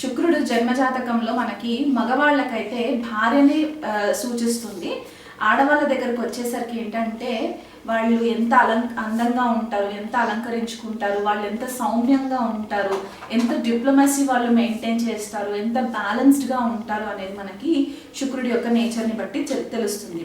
శుక్రుడు జన్మజాతకంలో మనకి మగవాళ్ళకైతే భార్యని సూచిస్తుంది. ఆడవాళ్ళ దగ్గరకు వచ్చేసరికి ఏంటంటే వాళ్ళు ఎంత అలం అందంగా ఉంటారు ఎంత అలంకరించుకుంటారు వాళ్ళు ఎంత సౌమ్యంగా ఉంటారు ఎంత డిప్లొమసీ వాళ్ళు మెయింటైన్ చేస్తారు ఎంత బ్యాలెన్స్డ్గా ఉంటారు అనేది మనకి శుక్రుడి యొక్క నేచర్ని బట్టి తెలుస్తుంది.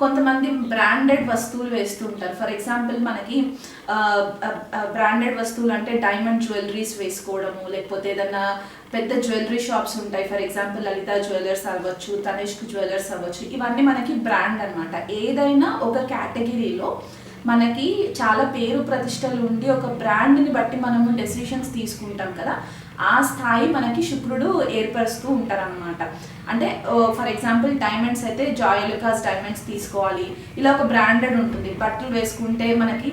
కొంతమంది బ్రాండెడ్ వస్తువులు వేస్తుంటారు. ఫర్ ఎగ్జాంపుల్ మనకి బ్రాండెడ్ వస్తువులు అంటే డైమండ్ జ్యువెలరీస్ వేసుకోవడము లేకపోతే ఏదన్నా పెద్ద జ్యువెలరీ షాప్స్ ఉంటాయి. ఫర్ ఎగ్జాంపుల్ లలిత జ్యువెలర్స్ అవ్వచ్చు తనిష్క్ జ్యువెలర్స్ అవ్వచ్చు. ఇవన్నీ మనకి బ్రాండ్ అన్నమాట. ఏదైనా ఒక కేటగిరీలో మనకి చాలా పేరు ప్రతిష్టలు ఉండి ఒక బ్రాండ్ని బట్టి మనము డెసిషన్స్ తీసుకుంటాం కదా. ఆ స్థాయి మనకి శుక్రుడు ఏర్పరుస్తూ ఉంటారన్నమాట. అంటే ఫర్ ఎగ్జాంపుల్ డైమండ్స్ అయితే జాయిల్ లుకాస్ డైమండ్స్ తీసుకోవాలి. ఇలా ఒక బ్రాండెడ్ ఉంటుంది. బట్టలు వేసుకుంటే మనకి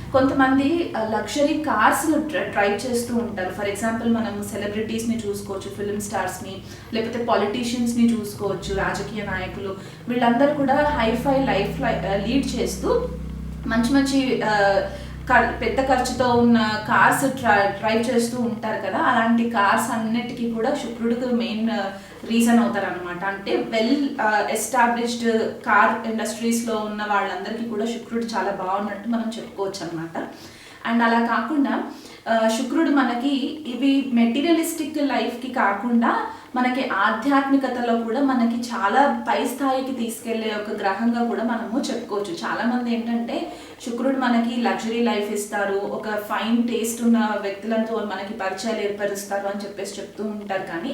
కొంతమంది లగ్జరీ కార్స్ డ్రైవ్ చేస్తూ ఉంటారు. ఫర్ ఎగ్జాంపుల్ మనం సెలబ్రిటీస్ని చూసుకోవచ్చు ఫిల్మ్ స్టార్స్ని లేకపోతే పాలిటీషియన్స్ని చూసుకోవచ్చు రాజకీయ నాయకులు. వీళ్ళందరూ కూడా హైఫై లైఫ్ లీడ్ చేస్తూ మంచి మంచి పెద్ద ఖర్చుతో ఉన్న కార్స్ డ్రైవ్ చేస్తూ ఉంటారు కదా. అలాంటి కార్స్ అన్నిటికీ కూడా శుక్రుడికి మెయిన్ రీజన్ అవుతారు అనమాట అంటే వెల్ ఎస్టాబ్లిష్డ్ కార్ ఇండస్ట్రీస్లో ఉన్న వాళ్ళందరికీ కూడా శుక్రుడు చాలా బాగున్నట్టు మనం చెప్పుకోవచ్చు అనమాట అండ్ అలా కాకుండా uh, శుక్రుడు మనకి ఇవి మెటీరియలిస్టిక్ లైఫ్కి కాకుండా మనకి ఆధ్యాత్మికతలో కూడా మనకి చాలా పై స్థాయికి తీసుకెళ్ళే ఒక గ్రహంగా కూడా మనము చెప్పుకోవచ్చు. చాలామంది ఏంటంటే శుక్రుడు మనకి లగ్జరీ లైఫ్ ఇస్తారు ఒక ఫైన్ టేస్ట్ ఉన్న వ్యక్తులతో మనకి పరిచయాలు ఏర్పరుస్తారు అని చెప్పేసి చెప్తూ ఉంటారు. కానీ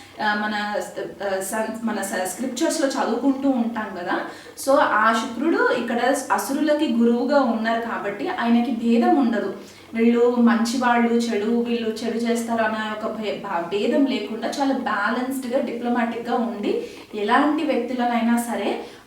మన ఆ, సన్- మన స్క్రిప్చర్స్లో చదువుకుంటూ ఉంటాం కదా. సో ఆ శుక్రుడు ఇక్కడ అసురులకి గురువుగా ఉన్నారు కాబట్టి ఆయనకి భేదం ఉండదు. వీళ్ళు మంచి వాళ్ళు చెడు వీళ్ళు చెడు చేస్తారు అనే ఒక భే- భేదం లేకుండా చాలా బ్యాలెన్స్డ్గా డిప్లొమాటిక్గా ఉండి ఎలాంటి వ్యక్తులనైనా సరే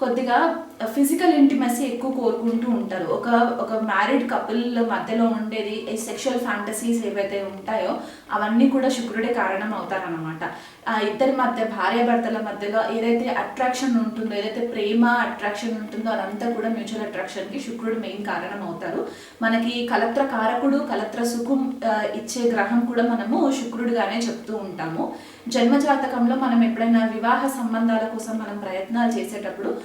కొద్దిగా ఫిజికల్ ఇంటిమసీ ఎక్కువ కోరుకుంటూ ఉంటారు. ఒక ఒక మ్యారీడ్ కపుల్ మధ్యలో ఉండేది ఈ సెక్షువల్ ఫ్యాంటసీస్ ఏవైతే ఉంటాయో అవన్నీ కూడా శుక్రుడే కారణం అవుతారనమాట ఆ ఇద్దరి మధ్య భార్యాభర్తల మధ్యలో ఏదైతే అట్రాక్షన్ ఉంటుందో ఏదైతే ప్రేమ అట్రాక్షన్ ఉంటుందో అదంతా కూడా మ్యూచువల్ అట్రాక్షన్కి శుక్రుడు మెయిన్ కారణం అవుతారు. మనకి కలత్ర కారకుడు కలత్ర సుఖం ఇచ్చే గ్రహం కూడా మనము శుక్రుడుగానే చెప్తూ ఉంటాము. జన్మజాతకంలో మనం ఎప్పుడైనా వివాహ సంబంధాల కోసం మనం ప్రయత్నాలు చేసేటప్పుడు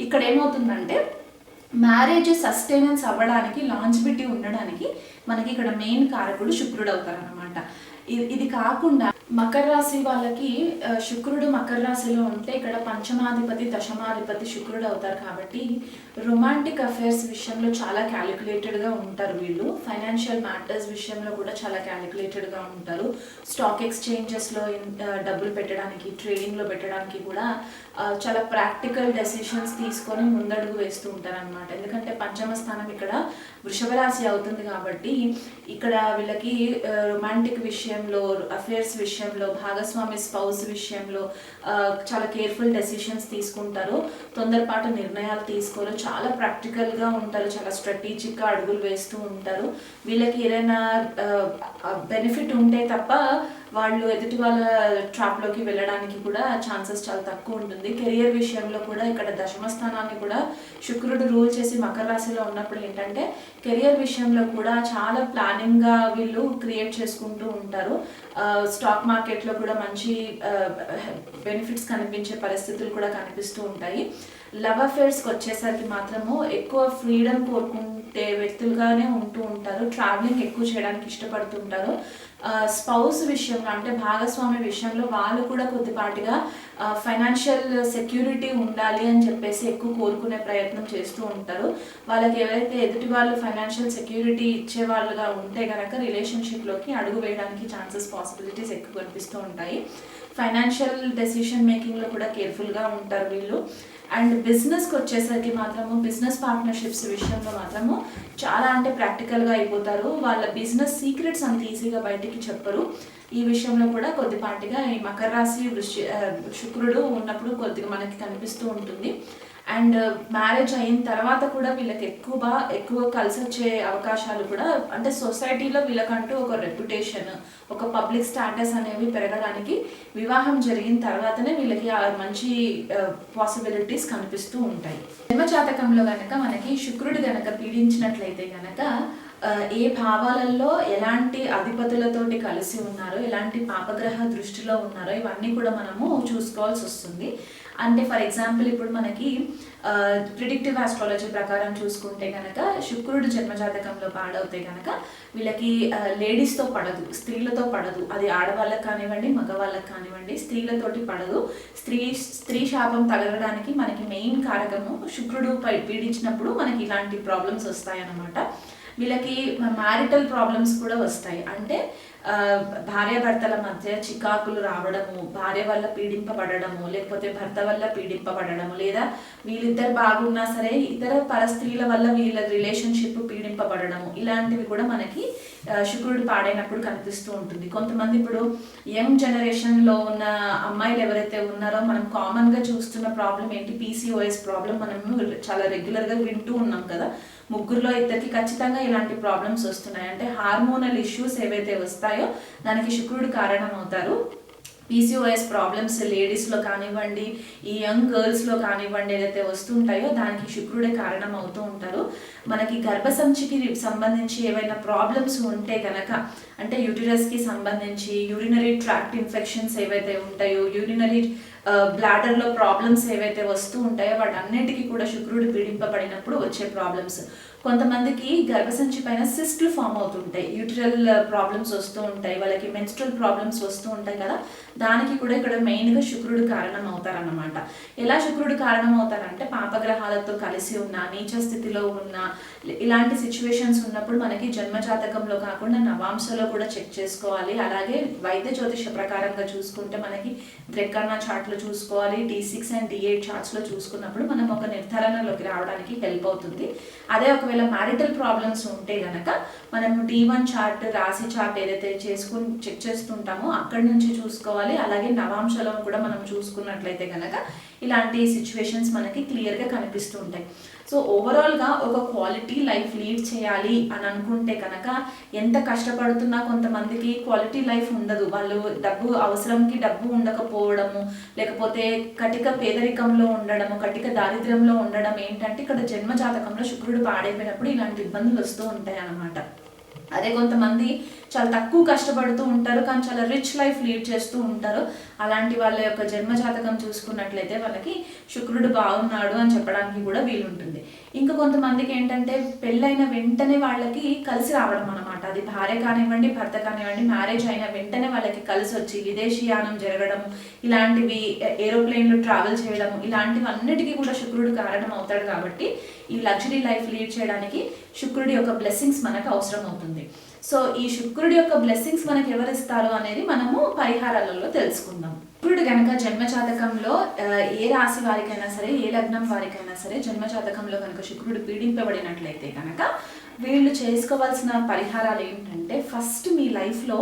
ఇక్కడ ఏమవుతుందంటే మ్యారేజ్ సస్టైనెన్స్ అవ్వడానికి లాంజిబిలిటీ ఉండడానికి మనకి ఇక్కడ మెయిన్ కారకుడు శుక్రుడు అవుతారనమాట ఇది ఇది కాకుండా మకర రాశి వాళ్ళకి శుక్రుడు మకర రాశిలో ఉంటే ఇక్కడ పంచమాధిపతి దశమాధిపతి శుక్రుడు అవుతారు కాబట్టి రొమాంటిక్ అఫైర్స్ విషయంలో చాలా క్యాలిక్యులేటెడ్గా ఉంటారు వీళ్ళు. ఫైనాన్షియల్ మ్యాటర్స్ విషయంలో కూడా చాలా క్యాలిక్యులేటెడ్గా ఉంటారు. స్టాక్ ఎక్స్చేంజెస్లో డబ్బులు పెట్టడానికి ట్రేడింగ్లో పెట్టడానికి కూడా చాలా ప్రాక్టికల్ డెసిషన్స్ తీసుకొని ముందడుగు వేస్తూ ఉంటారు అనమాట ఎందుకంటే పంచమ స్థానం ఇక్కడ వృషభ రాశి అవుతుంది కాబట్టి ఇక్కడ వీళ్ళకి రొమాంటిక్ విషయంలో అఫేర్స్ విషయంలో భాగస్వామి స్పౌస్ విషయంలో చాలా కేర్ఫుల్ డెసిషన్స్ తీసుకుంటారు. తొందరపాటు నిర్ణయాలు తీసుకోరు చాలా ప్రాక్టికల్గా ఉంటారు చాలా స్ట్రాటజిక్గా అడుగులు వేస్తూ ఉంటారు. వీళ్ళకి ఏదైనా బెనిఫిట్ ఉంటే తప్ప వాళ్ళు ఎదుటి వాళ్ళ ట్రాప్లోకి వెళ్ళడానికి కూడా ఛాన్సెస్ చాలా తక్కువ ఉంటుంది. కెరియర్ విషయంలో కూడా ఇక్కడ దశమ స్థానాన్ని కూడా శుక్రుడు రూల్ చేసి మకర రాశిలో ఉన్నప్పుడు ఏంటంటే కెరియర్ విషయంలో కూడా చాలా ప్లానింగ్గా వీళ్ళు క్రియేట్ చేసుకుంటూ ఉంటారు. స్టాక్ మార్కెట్లో కూడా మంచి బెనిఫిట్స్ కనిపించే పరిస్థితులు కూడా కనిపిస్తూ ఉంటాయి. లవ్ అఫేర్స్కి వచ్చేసరికి మాత్రము ఎక్కువ ఫ్రీడమ్ కోరుకుంటే వ్యక్తులుగానే ఉంటూ ఉంటారు ట్రావెలింగ్ ఎక్కువ చేయడానికి ఇష్టపడుతుంటారు. స్పౌస్ విషయంలో అంటే భాగస్వామి విషయంలో వాళ్ళు కూడా కొద్దిపాటిగా ఫైనాన్షియల్ సెక్యూరిటీ ఉండాలి అని చెప్పేసి ఎక్కువ కోరుకునే ప్రయత్నం చేస్తూ ఉంటారు. వాళ్ళకి ఎవరైతే ఎదుటి వాళ్ళు ఫైనాన్షియల్ సెక్యూరిటీ ఇచ్చే వాళ్ళుగా ఉంటే కనుక రిలేషన్షిప్లోకి అడుగు వేయడానికి ఛాన్సెస్ పాసిబిలిటీస్ ఎక్కువ కనిపిస్తూ ఉంటాయి. ఫైనాన్షియల్ డెసిషన్ మేకింగ్లో కూడా కేర్ఫుల్గా ఉంటారు వీళ్ళు. అండ్ బిజినెస్కి వచ్చేసరికి మాత్రము బిజినెస్ పార్ట్నర్షిప్స్ విషయంలో మాత్రము చాలా అంటే ప్రాక్టికల్గా అయిపోతారు. వాళ్ళ బిజినెస్ సీక్రెట్స్ అంత ఈజీగా బయటికి చెప్పరు. ఈ విషయంలో కూడా కొద్దిపాటిగా ఈ మకర రాశి వృషి శుక్రుడు ఉన్నప్పుడు కొద్దిగా మనకి కనిపిస్తూ ఉంటుంది. అండ్ uh, మ్యారేజ్ అయిన తర్వాత కూడా వీళ్ళకి ఎక్కువ ఎక్కువ కలిసి వచ్చే అవకాశాలు కూడా అంటే సొసైటీలో వీళ్ళకంటూ ఒక రెప్యుటేషన్ ఒక పబ్లిక్ స్టాటస్ అనేవి పెరగడానికి వివాహం జరిగిన తర్వాతనే వీళ్ళకి ఆ మంచి uh, పాసిబిలిటీస్ కనిపిస్తూ ఉంటాయి. జన్మజాతకంలో గనక మనకి శుక్రుడు గనక పీడించినట్లయితే గనక ఏ భావాలలో ఎలాంటి అధిపతులతోటి కలిసి ఉన్నారో ఎలాంటి పాపగ్రహ దృష్టిలో ఉన్నారో ఇవన్నీ కూడా మనము చూసుకోవాల్సి వస్తుంది. అంటే ఫర్ ఎగ్జాంపుల్ ఇప్పుడు మనకి ప్రిడిక్టివ్ ఆస్ట్రాలజీ ప్రకారం చూసుకుంటే కనుక శుక్రుడు జన్మజాతకంలో పాడవుతే కనుక వీళ్ళకి లేడీస్తో పడదు స్త్రీలతో పడదు. అది ఆడవాళ్ళకి కానివ్వండి మగవాళ్ళకి కానివ్వండి స్త్రీలతోటి పడదు. స్త్రీ స్త్రీ శాపం తగలడానికి మనకి మెయిన్ కారకము శుక్రుడు పై పీడించినప్పుడు మనకి ఇలాంటి ప్రాబ్లమ్స్ వస్తాయన్నమాట. వీళ్ళకి మ్యారిటల్ ప్రాబ్లమ్స్ కూడా వస్తాయి. అంటే భార్యాభర్తల మధ్య చికాకులు రావడము భార్య వల్ల పీడింపబడము లేకపోతే భర్త వల్ల పీడింపబడము లేదా వీళ్ళిద్దరు బాగున్నా సరే ఇతర పరస్త్రీల వల్ల వీళ్ళ రిలేషన్షిప్ పీడింపబడము ఇలాంటివి కూడా మనకి శుక్రుడు పాడైనప్పుడు కనిపిస్తూ ఉంటుంది. కొంతమంది ఇప్పుడు యంగ్ జనరేషన్లో ఉన్న అమ్మాయిలు ఎవరైతే ఉన్నారో మనం కామన్గా చూస్తున్న ప్రాబ్లం ఏంటి? పీసీఓఎస్ ప్రాబ్లం మనం చాలా రెగ్యులర్గా వింటూ ఉన్నాం కదా. ముగ్గురులో ఇద్దరికి ఖచ్చితంగా ఇలాంటి ప్రాబ్లమ్స్ వస్తున్నాయి. అంటే హార్మోనల్ ఇష్యూస్ ఏవైతే వస్తాయో దానికి శుక్రుడు కారణం అవుతారు పీసీఓఎస్ ప్రాబ్లమ్స్ లేడీస్లో కానివ్వండి ఈ యంగ్ గర్ల్స్లో కానివ్వండి ఏదైతే వస్తుంటాయో దానికి శుక్రుడే కారణం అవుతూ ఉంటారు. మనకి గర్భసంచికి సంబంధించి ఏవైనా ప్రాబ్లమ్స్ ఉంటే కనుక అంటే యూటిరస్కి సంబంధించి యూరినరీ ట్రాక్ట్ ఇన్ఫెక్షన్స్ ఏవైతే ఉంటాయో యూరినరీ బ్లాడర్లో ప్రాబ్లమ్స్ ఏవైతే వస్తూ ఉంటాయో వాటన్నిటికీ కూడా శుక్రుడు పీడింపబడినప్పుడు వచ్చే ప్రాబ్లమ్స్ కొంతమందికి గర్భసంచి పైన సిస్ట్లు ఫామ్ అవుతుంటాయి. యూటిరల్ ప్రాబ్లమ్స్ వస్తూ ఉంటాయి. వాళ్ళకి మెన్స్ట్రల్ ప్రాబ్లమ్స్ వస్తూ ఉంటాయి కదా. దానికి కూడా ఇక్కడ మెయిన్గా శుక్రుడు కారణం అవుతారన్నమాట. ఎలా శుక్రుడు కారణం అవుతారంటే పాపగ్రహాలతో కలిసి ఉన్న నీచ స్థితిలో ఉన్న ఇలాంటి సిచ్యువేషన్స్ ఉన్నప్పుడు మనకి జన్మజాతకంలో కాకుండా నవాంశలో కూడా చెక్ చేసుకోవాలి. అలాగే వైద్య జ్యోతిష ప్రకారంగా చూసుకుంటే మనకి ద్రెక్కన్న చార్ట్లో చూసుకోవాలి. D six and D eight చార్ట్స్లో చూసుకున్నప్పుడు మనం ఒక నిర్ధారణలోకి రావడానికి హెల్ప్ అవుతుంది. అదే ఒకవేళ మ్యారిటల్ ప్రాబ్లమ్స్ ఉంటే గనక మనము డి వన్ చార్ట్ రాశి చార్ట్ ఏదైతే చేసుకుని చెక్ చేస్తుంటామో అక్కడి నుంచి చూసుకోవాలి. అలాగే నవాంశలో కూడా మనం చూసుకున్నట్లయితే గనక ఇలాంటి సిచ్యువేషన్స్ మనకి క్లియర్గా కనిపిస్తూ ఉంటాయి. సో ఓవరాల్గా ఒక క్వాలిటీ లైఫ్ లీడ్ చేయాలి అని అనుకుంటే కనుక ఎంత కష్టపడుతున్నా కొంతమందికి క్వాలిటీ లైఫ్ ఉండదు. వాళ్ళు డబ్బు అవసరంకి డబ్బు ఉండకపోవడము లేకపోతే కటిక పేదరికంలో ఉండడము కటిక దారిద్ర్యంలో ఉండడం ఏంటంటే ఇక్కడ జన్మ జాతకంలో శుక్రుడు పాడైపోయినప్పుడు ఇలాంటి ఇబ్బందులు వస్తూ ఉంటాయి అన్నమాట అదే కొంతమంది చాలా తక్కువ కష్టపడుతూ ఉంటారు కానీ చాలా రిచ్ లైఫ్ లీడ్ చేస్తూ ఉంటారు. అలాంటి వాళ్ళ యొక్క జన్మ జాతకం చూసుకున్నట్లయితే వాళ్ళకి శుక్రుడు బాగున్నాడు అని చెప్పడానికి కూడా వీలుంటుంది. ఇంకా కొంతమందికి ఏంటంటే పెళ్ళైన వెంటనే వాళ్ళకి కలిసి రావడం అనమాట అది భార్య కానివ్వండి భర్త కానివ్వండి మ్యారేజ్ అయిన వెంటనే వాళ్ళకి కలిసి వచ్చి విదేశీయానం జరగడం ఇలాంటివి ఏరోప్లేన్లు ట్రావెల్ చేయడం ఇలాంటివి అన్నిటికీ కూడా శుక్రుడు కారణం అవుతాడు కాబట్టి ఈ లగ్జరీ లైఫ్ లీడ్ చేయడానికి శుక్రుడి యొక్క బ్లెస్సింగ్స్ మనకు అవసరం అవుతుంది. సో ఈ శుక్రుడి యొక్క బ్లెస్సింగ్స్ మనకు ఎవరిస్తారు అనేది మనము పరిహారాలలో తెలుసుకుందాం. శుక్రుడు గనక జన్మజాతకంలో ఏ రాశి వారికైనా సరే ఏ లగ్నం వారికైనా సరే జన్మజాతకంలో కనుక శుక్రుడు పీడింపబడినట్లయితే కనుక వీళ్ళు చేసుకోవాల్సిన పరిహారాలు ఏంటంటే ఫస్ట్ మీ లైఫ్లో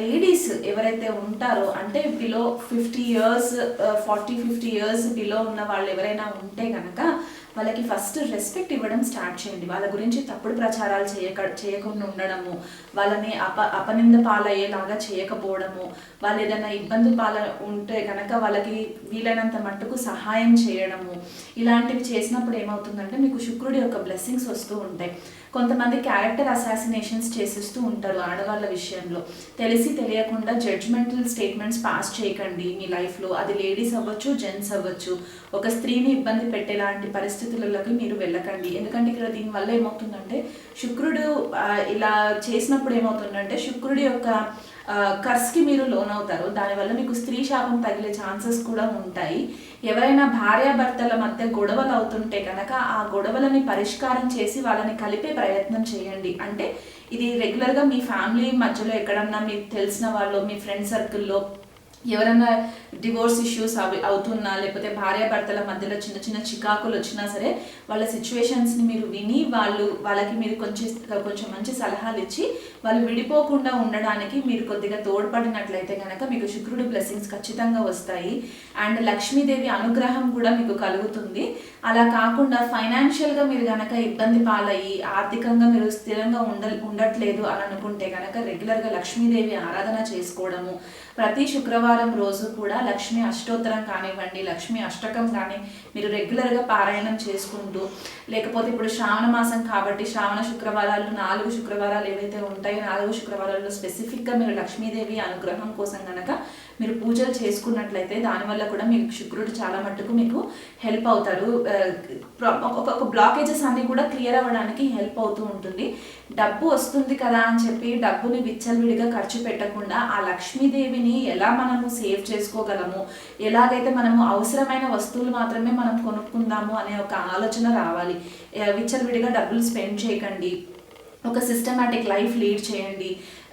లేడీస్ ఎవరైతే ఉంటారో అంటే below fifty years forty fifty years below ఉన్న వాళ్ళు ఎవరైనా ఉంటే కనుక వాళ్ళకి ఫస్ట్ రెస్పెక్ట్ ఇవ్వడం స్టార్ట్ చేయండి. వాళ్ళ గురించి తప్పుడు ప్రచారాలు చేయక చేయకుండా ఉండడము వాళ్ళని అప అపనింద పాలయ్యేలాగా చేయకపోవడము వాళ్ళు ఏదైనా ఇబ్బంది పాల ఉంటే కనుక వాళ్ళకి వీలైనంత మట్టుకు సహాయం చేయడము ఇలాంటివి చేసినప్పుడు ఏమవుతుందంటే మీకు శుక్రుడి యొక్క బ్లెస్సింగ్స్ వస్తూ ఉంటాయి. కొంతమంది క్యారెక్టర్ అసాసినేషన్స్ చేసేస్తూ ఉంటారు ఆడవాళ్ళ విషయంలో. తెలిసి తెలియకుండా జడ్జ్మెంటల్ స్టేట్మెంట్స్ పాస్ చేయకండి మీ లైఫ్లో అది లేడీస్ అవ్వచ్చు జెంట్స్ అవ్వచ్చు. ఒక స్త్రీని ఇబ్బంది పెట్టేలాంటి పరిస్థితులలోకి మీరు వెళ్ళకండి. ఎందుకంటే ఇక్కడ దీనివల్ల ఏమవుతుందంటే శుక్రుడు ఇలా చేసినప్పుడు ఏమవుతుందంటే శుక్రుడి యొక్క కర్స్కి మీరు లోన్ అవుతారు. దానివల్ల మీకు స్త్రీ శాపం తగిలే ఛాన్సెస్ కూడా ఉంటాయి. ఎవరైనా భార్యాభర్తల మధ్య గొడవలు అవుతుంటే కనుక ఆ గొడవలని పరిష్కారం చేసి వాళ్ళని కలిపే ప్రయత్నం చేయండి. అంటే ఇది రెగ్యులర్గా మీ ఫ్యామిలీ మధ్యలో ఎక్కడన్నా మీకు తెలిసిన వాళ్ళు మీ ఫ్రెండ్ సర్కిల్లో ఎవరైనా డివోర్స్ ఇష్యూస్ అవి అవుతున్నా లేకపోతే భార్యాభర్తల మధ్యలో చిన్న చిన్న చికాకులు వచ్చినా సరే వాళ్ళ సిచ్యువేషన్స్ని మీరు విని వాళ్ళు వాళ్ళకి మీరు కొంచెం కొంచెం మంచి సలహాలు ఇచ్చి వాళ్ళు విడిపోకుండా ఉండడానికి మీరు కొద్దిగా తోడ్పడినట్లయితే కనుక మీకు శుక్రుడు బ్లెస్సింగ్స్ ఖచ్చితంగా వస్తాయి. అండ్ లక్ష్మీదేవి అనుగ్రహం కూడా మీకు కలుగుతుంది. అలా కాకుండా ఫైనాన్షియల్గా మీరు కనుక ఇబ్బంది పాలయ్యి ఆర్థికంగా మీరు స్థిరంగా ఉండ ఉండట్లేదు అని అనుకుంటే కనుక రెగ్యులర్గా లక్ష్మీదేవి ఆరాధన చేసుకోవడము. ప్రతి శుక్రవారం రోజు కూడా లక్ష్మీ అష్టోత్తరం కానివ్వండి లక్ష్మీ అష్టకం కానీ మీరు రెగ్యులర్గా పారాయణం చేసుకుంటూ లేకపోతే ఇప్పుడు శ్రావణ మాసం కాబట్టి శ్రావణ శుక్రవారాలు నాలుగు శుక్రవారాలు ఏవైతే ఉంటాయో నాలుగు శుక్రవారాల్లో స్పెసిఫిక్గా మీరు లక్ష్మీదేవి అనుగ్రహం కోసం కనుక మీరు పూజలు చేసుకున్నట్లయితే దానివల్ల కూడా మీకు శుక్రుడు చాలా మట్టుకు మీకు హెల్ప్ అవుతారు. ఆ, ఒక- ఒక బ్లాకేజెస్ అన్ని కూడా క్లియర్ అవ్వడానికి హెల్ప్ అవుతూ ఉంటుంది. డబ్బు వస్తుంది కదా అని చెప్పి డబ్బుని విచ్చలవిడిగా ఖర్చు పెట్టకుండా ఆ లక్ష్మీదేవిని ఎలా మనము సేవ్ చేసుకోగలము? ఎలాగైతే మనము అవసరమైన వస్తువులు మాత్రమే మనం కొనుక్కుందాము అనే ఒక ఆలోచన రావాలి. విచ్చలవిడిగా డబ్బులు స్పెండ్ చేయకండి. ఒక సిస్టమాటిక్ లైఫ్ లీడ్ చేయండి.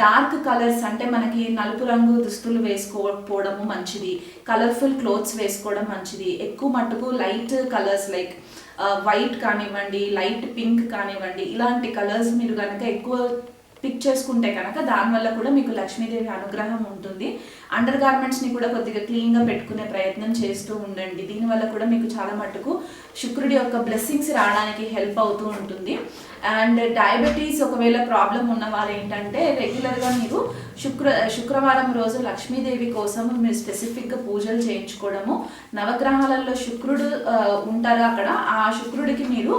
డార్క్ కలర్స్ అంటే మనకి నలుపు రంగు దుస్తులు వేసుకోకపోవడము మంచిది. కలర్ఫుల్ క్లోత్స్ వేసుకోవడం మంచిది. ఎక్కువ మట్టుకు లైట్ కలర్స్ లైక్ వైట్ కానివ్వండి లైట్ పింక్ కానివ్వండి ఇలాంటి కలర్స్ మీరు కనుక ఎక్కువ పిక్ చేసుకుంటే కనుక దానివల్ల కూడా మీకు లక్ష్మీదేవి అనుగ్రహం ఉంటుంది. అండర్ గార్మెంట్స్ని కూడా కొద్దిగా క్లీన్గా పెట్టుకునే ప్రయత్నం చేస్తూ ఉండండి. దీనివల్ల కూడా మీకు చాలా మటుకు శుక్రుడి యొక్క బ్లెస్సింగ్స్ రావడానికి హెల్ప్ అవుతూ ఉంటుంది. అండ్ డయాబెటీస్ ఒకవేళ ప్రాబ్లం ఉన్న వాళ్ళు ఏంటంటే రెగ్యులర్గా మీరు శుక్ర శుక్రవారం రోజు లక్ష్మీదేవి కోసం మీరు స్పెసిఫిక్గా పూజలు చేయించుకోవడము నవగ్రహాలలో శుక్రుడు ఉంటారు అక్కడ. ఆ శుక్రుడికి మీరు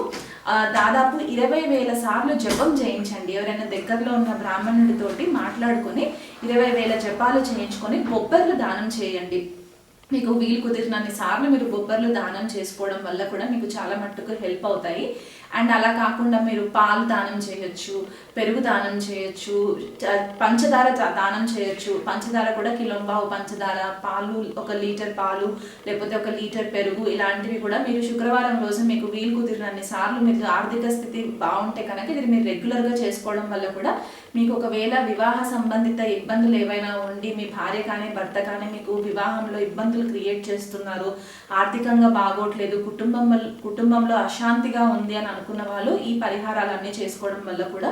దాదాపు ఇరవై వేల సార్లు జపం చేయించండి. ఎవరైనా దగ్గరలో ఉన్న బ్రాహ్మణుడితోటి మాట్లాడుకొని ఇరవై వేల జపాలు చేయించుకొని బొబ్బర్లు దానం చేయండి. మీకు వీలు కుదిరినన్ని సార్లు మీరు బొబ్బర్లు దానం చేసుకోవడం వల్ల కూడా మీకు చాలా మట్టుకు హెల్ప్ అవుతాయి. అండ్ అలా కాకుండా మీరు పాలు దానం చేయొచ్చు పెరుగు దానం చేయొచ్చు పంచదార దానం చేయొచ్చు. పంచదార కూడా కిలోంబావు పంచదార పాలు ఒక లీటర్ పాలు లేకపోతే ఒక లీటర్ పెరుగు ఇలాంటివి కూడా మీరు శుక్రవారం రోజు మీకు వీలు కుదిరినన్ని సార్లు మీకు ఆర్థిక స్థితి బాగుంటే కనుక ఇది మీరు రెగ్యులర్గా చేసుకోవడం వల్ల కూడా మీకు ఒకవేళ వివాహ సంబంధిత ఇబ్బందులు ఏవైనా ఉండి మీ భార్య కానీ భర్త కానీ మీకు వివాహంలో ఇబ్బందులు క్రియేట్ చేస్తున్నారు ఆర్థికంగా బాగోట్లేదు కుటుంబం కుటుంబంలో అశాంతిగా ఉంది అని అనుకున్న వాళ్ళు ఈ పరిహారాలన్నీ చేసుకోవడం వల్ల కూడా